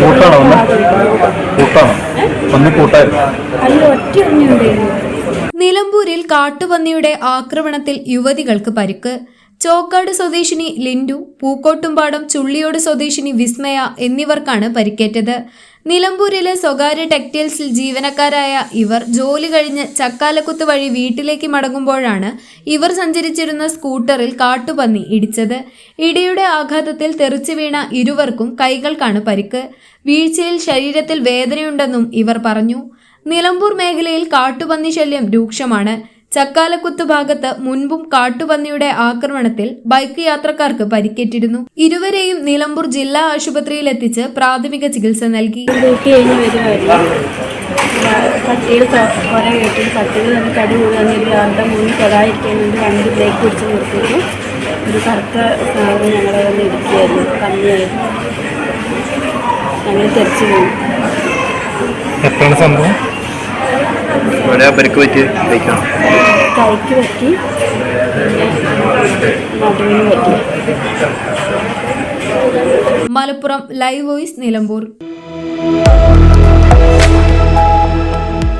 കൂട്ടാണോ ഒന്ന് കൂട്ടാണോ? ഒന്ന് കൂട്ടായിരുന്നു. നിലമ്പൂരിൽ കാട്ടുപന്നിയുടെ ആക്രമണത്തിൽ യുവതികൾക്ക് പരിക്ക്. ചോക്കാട് സ്വദേശിനി ലിൻഡു പൂക്കോട്ടുംപാടം ചുള്ളിയോട് സ്വദേശിനി വിസ്മയ എന്നിവർക്കാണ് പരിക്കേറ്റത്. നിലമ്പൂരിലെ സ്വകാര്യ ടെക്സ്റ്റൈൽസിൽ ജീവനക്കാരായ ഇവർ ജോലി കഴിഞ്ഞ് ചക്കാലക്കുത്ത് വഴി വീട്ടിലേക്ക് മടങ്ങുമ്പോഴാണ് ഇവർ സഞ്ചരിച്ചിരുന്ന സ്കൂട്ടറിൽ കാട്ടുപന്നി ഇടിച്ചത്. ഇടിയുടെ ആഘാതത്തിൽ തെറിച്ചു വീണ ഇരുവർക്കും കൈകൾക്കാണ് പരിക്ക്. വീഴ്ചയിൽ ശരീരത്തിൽ വേദനയുണ്ടെന്നും ഇവർ പറഞ്ഞു. നിലമ്പൂർ മേഖലയിൽ കാട്ടുപന്നി ശല്യം രൂക്ഷമാണ്. ചക്കാലക്കുത്ത് ഭാഗത്ത് മുൻപും കാട്ടുപന്നിയുടെ ആക്രമണത്തിൽ ബൈക്ക് യാത്രക്കാർക്ക് പരിക്കേറ്റിരുന്നു. ഇരുവരെയും നിലമ്പൂർ ജില്ലാ ആശുപത്രിയിൽ എത്തിച്ച് പ്രാഥമിക ചികിത്സ നൽകി. കേട്ടു. കടി കൂടി വന്നിട്ട് അവരുടെ മുന്നിൽ തൊടാതിരിക്കാൻ വേണ്ടി വണ്ടി ബ്രേക്ക് പിടിച്ച് നിർത്തിയിട്ട് ഒരു കറുത്ത സാധനം ഞങ്ങളെ വന്ന് ഇരിക്കുകയായിരുന്നു. പന്നിയായിരുന്നു ഞങ്ങൾ തെറിച്ചു പോയി. എപ്പോഴാണ് സംഭവം? ഇവിടെ പരിക്ക് പറ്റി ബൈക്കാണ്. കൈക്ക് പറ്റി. പറ്റി. Malappuram live voice Nilambur.